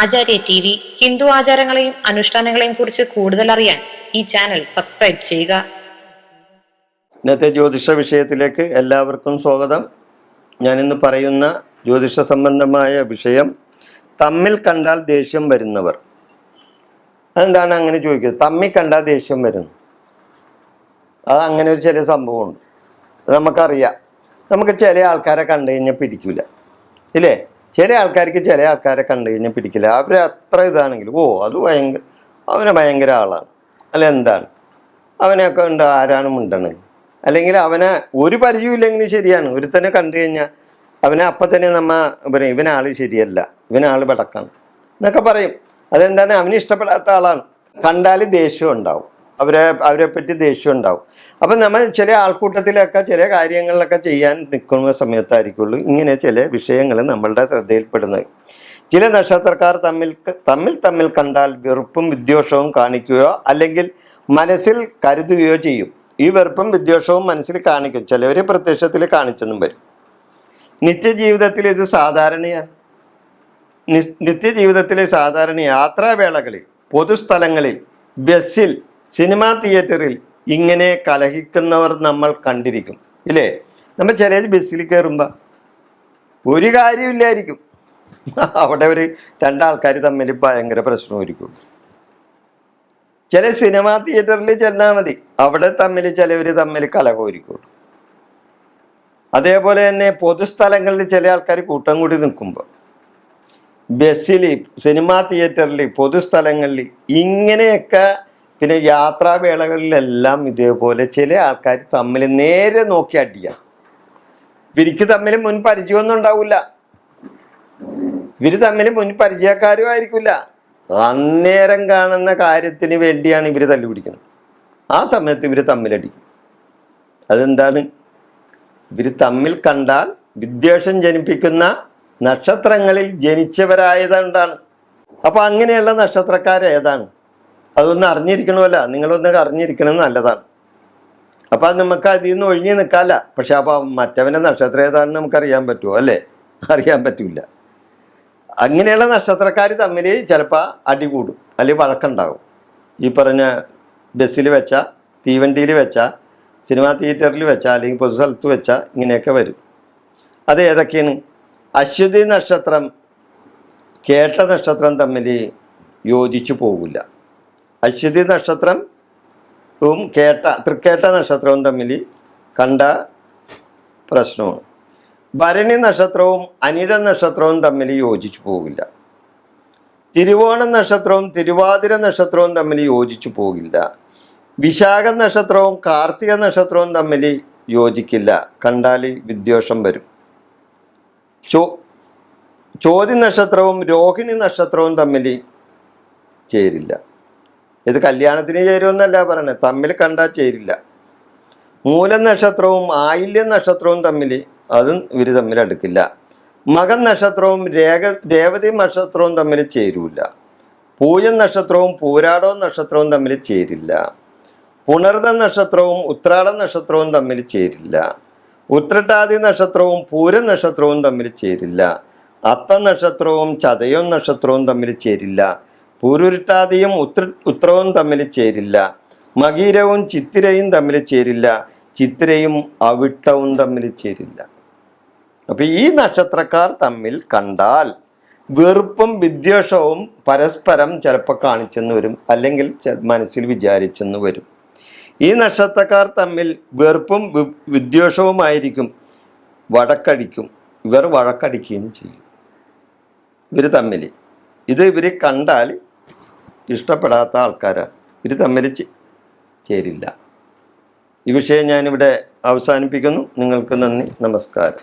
ആചാര്യ T V Hindu ആചാരങ്ങളെയും അനുഷ്ഠാനങ്ങളെയും കുറിച്ച് കൂടുതൽ അറിയാൻ ഈ ചാനൽ സബ്സ്ക്രൈബ് ചെയ്യുക. ഇന്നത്തെ ജ്യോതിഷ വിഷയത്തിലേക്ക് എല്ലാവർക്കും സ്വാഗതം. ഞാനിന്ന് പറയുന്ന ജ്യോതിഷ സംബന്ധമായ വിഷയം തമ്മിൽ കണ്ടാൽ ദേഷ്യം വരുന്നവർ. അതെന്താണ് അങ്ങനെ ചോദിക്കുന്നത്? തമ്മിൽ കണ്ടാൽ ദേഷ്യം വരുന്നു. അത് അങ്ങനെ ഒരു ചെറിയ സംഭവമുണ്ട്. അത് നമുക്കറിയാം. നമുക്ക് ചില ആൾക്കാരെ കണ്ടു കഴിഞ്ഞാൽ പിടിക്കില്ല ഇല്ലേ? ചില ആൾക്കാർക്ക് ചില ആൾക്കാരെ കണ്ടു കഴിഞ്ഞാൽ പിടിക്കില്ല. അവർ അത്ര ഇതാണെങ്കിലും ഓ അത് ഭയങ്കര അവനെ ഭയങ്കര ആളാണ്. അല്ല എന്താണ്? അവനെയൊക്കെ ഉണ്ട് ആരാണ് ഉണ്ടെന്ന് അല്ലെങ്കിൽ അവനെ ഒരു പരിചയമില്ലെങ്കിലും ശരിയാണ്. ഒരുത്തനെ കണ്ടു കഴിഞ്ഞാൽ അവനെ അപ്പം തന്നെ നമ്മ പറയും ഇവനാൾ ശരിയല്ല. ഇവനാൾ പടക്കാണ് എന്നൊക്കെ പറയും. അതെന്താണ്? അവന് ഇഷ്ടപ്പെടാത്ത ആളാണ്. കണ്ടാൽ ദേഷ്യം ഉണ്ടാവും. അവരെ അവരെ പറ്റി ദേഷ്യം ഉണ്ടാവും അപ്പം നമ്മൾ ചില ആൾക്കൂട്ടത്തിലൊക്കെ ചില കാര്യങ്ങളിലൊക്കെ ചെയ്യാൻ നിൽക്കുന്ന സമയത്തായിരിക്കുള്ളൂ ഇങ്ങനെ ചില വിഷയങ്ങൾ നമ്മളുടെ ശ്രദ്ധയിൽപ്പെടുന്നത്. ചില നക്ഷത്രക്കാർ തമ്മിൽ തമ്മിൽ തമ്മിൽ കണ്ടാൽ വെറുപ്പും വിദ്വേഷവും കാണിക്കുകയോ അല്ലെങ്കിൽ മനസ്സിൽ കരുതുകയോ ചെയ്യും. ഈ വെറുപ്പും വിദ്വേഷവും മനസ്സിൽ കാണിക്കും. ചിലവർ പ്രത്യക്ഷത്തിൽ കാണിച്ചെന്നും വരും. നിത്യജീവിതത്തിൽ ഇത് സാധാരണയാണ്. നിത്യജീവിതത്തിലെ സാധാരണ യാത്രാവേളകളിൽ പൊതുസ്ഥലങ്ങളിൽ ബസ്സിൽ സിനിമാ തിയേറ്ററിൽ ഇങ്ങനെ കലഹിക്കുന്നവർ നമ്മൾ കണ്ടിരിക്കും ഇല്ലേ? നമ്മൾ ചില ബസ്സിൽ കയറുമ്പോൾ ഒരു കാര്യമില്ലായിരിക്കും. അവിടെ ഒരു രണ്ടാൾക്കാർ തമ്മിൽ ഭയങ്കര പ്രശ്നമായിരിക്കും. ചില സിനിമാ തിയേറ്ററിൽ ചെന്നാൽ മതി അവിടെ തമ്മിൽ ചിലവർ തമ്മിൽ കലഹമായിരിക്കും. അതേപോലെ തന്നെ പൊതുസ്ഥലങ്ങളിൽ ചില ആൾക്കാർ കൂട്ടം കൂടി നിൽക്കുമ്പോൾ ബസ്സിൽ സിനിമാ തിയേറ്ററിൽ പൊതുസ്ഥലങ്ങളിൽ ഇങ്ങനെയൊക്കെ പിന്നെ യാത്രാവേളകളിലെല്ലാം ഇതേപോലെ ചില ആൾക്കാർ തമ്മിൽ നേരെ നോക്കി അടിക്കാം ഇവർക്ക് തമ്മിൽ മുൻ പരിചയമൊന്നും ഉണ്ടാവില്ല ഇവർ തമ്മിൽ മുൻ പരിചയക്കാരും ആയിരിക്കില്ല അന്നേരം കാണുന്ന കാര്യത്തിന് വേണ്ടിയാണ് ഇവർ തല്ലുപിടിക്കുന്നത് ആ സമയത്ത് ഇവർ തമ്മിലടിക്കും. അതെന്താണ്? ഇവർ തമ്മിൽ കണ്ടാൽ വിദ്വേഷം ജനിപ്പിക്കുന്ന നക്ഷത്രങ്ങളിൽ ജനിച്ചവരായതുകൊണ്ടാണ്. അപ്പൊ അങ്ങനെയുള്ള നക്ഷത്രക്കാർ ഏതാണ്? അതൊന്ന് അറിഞ്ഞിരിക്കണമല്ല. നിങ്ങളൊന്ന് അറിഞ്ഞിരിക്കണം നല്ലതാണ്. അപ്പൊ അത് നമുക്ക് അതിൽ നിന്ന് ഒഴിഞ്ഞു നിൽക്കാല്ല. പക്ഷെ അപ്പൊ മറ്റവന്റെ നക്ഷത്രം ഏതാണെന്ന് നമുക്ക് അറിയാൻ പറ്റുമോ? അല്ലേ? അറിയാൻ പറ്റില്ല അങ്ങനെയുള്ള നക്ഷത്രക്കാർ തമ്മിൽ ചിലപ്പോൾ അടി കൂടും. അല്ലെങ്കിൽ വഴക്കുണ്ടാകും. ഈ പറഞ്ഞ ബസ്സിൽ വെച്ച തീവണ്ടിയിൽ വെച്ച സിനിമാ തിയേറ്ററിൽ വെച്ച അല്ലെങ്കിൽ പൊതു സ്ഥലത്ത് വെച്ച ഇങ്ങനെയൊക്കെ വരും. അത് ഏതൊക്കെയാണ്? അശ്വതി നക്ഷത്രം കേട്ട നക്ഷത്രം തമ്മിൽ യോജിച്ചു പോകില്ല അശ്വതി നക്ഷത്രം ഉം കേട്ട തൃക്കേട്ട നക്ഷത്രവും തമ്മിൽ കണ്ട പ്രശ്നമാണ്. ഭരണി നക്ഷത്രവും അനിഴ നക്ഷത്രവും തമ്മിൽ യോജിച്ചു പോകില്ല. തിരുവോണ നക്ഷത്രവും തിരുവാതിര നക്ഷത്രവും തമ്മിൽ യോജിച്ചു പോകില്ല. വിശാഖ നക്ഷത്രവും കാർത്തിക നക്ഷത്രവും തമ്മിൽ യോജിക്കില്ല. കണ്ടാൽ വിദ്വേഷം വരും. ചോ ചോതി നക്ഷത്രവും രോഹിണി നക്ഷത്രവും തമ്മിൽ ചേരില്ല. ഇത് കല്യാണത്തിന് ചേരുമെന്നല്ല പറയണത് തമ്മിൽ കണ്ടാൽ ചേരില്ല. മൂലം നക്ഷത്രവും ആയില്യ നക്ഷത്രവും തമ്മിൽ അതും ഇവർ തമ്മിൽ അടുക്കില്ല. മകൻ നക്ഷത്രവും രേഖ രേവതി നക്ഷത്രവും തമ്മിൽ ചേരൂല. പൂയം നക്ഷത്രവും പൂരാടവും നക്ഷത്രവും തമ്മിൽ ചേരില്ല. പുണർദ നക്ഷത്രവും ഉത്രാട നക്ഷത്രവും തമ്മിൽ ചേരില്ല. ഉത്രട്ടാതി നക്ഷത്രവും പൂര നക്ഷത്രവും തമ്മിൽ ചേരില്ല. അത്ത നക്ഷത്രവും ചതയം നക്ഷത്രവും തമ്മിൽ ചേരില്ല. പൂരുരുട്ടാതിയും ഉത്ര ഉത്രവും തമ്മിൽ ചേരില്ല. മകീരവും ചിത്തിരയും തമ്മിൽ ചേരില്ല. ചിത്തിരയും അവിട്ടവും തമ്മിൽ ചേരില്ല. അപ്പൊ ഈ നക്ഷത്രക്കാർ തമ്മിൽ കണ്ടാൽ വെറുപ്പും വിദ്വേഷവും പരസ്പരം ചിലപ്പോൾ കാണിച്ചെന്ന് വരും അല്ലെങ്കിൽ മനസ്സിൽ വിചാരിച്ചെന്ന് വരും. ഈ നക്ഷത്രക്കാർ തമ്മിൽ വെറുപ്പും വിദ്വേഷവുമായിരിക്കും. വഴക്കടിക്കും. ഇവർ വഴക്കടിക്കുകയും ചെയ്യും. ഇവർ തമ്മിൽ ഇത് ഇവർ കണ്ടാൽ ഇഷ്ടപ്പെടാത്ത ആൾക്കാരാണ് ഇത് തമ്മിൽ ചേരില്ല. ഈ വിഷയം ഞാനിവിടെ അവസാനിപ്പിക്കുന്നു. നിങ്ങൾക്ക് നന്ദി. നമസ്കാരം.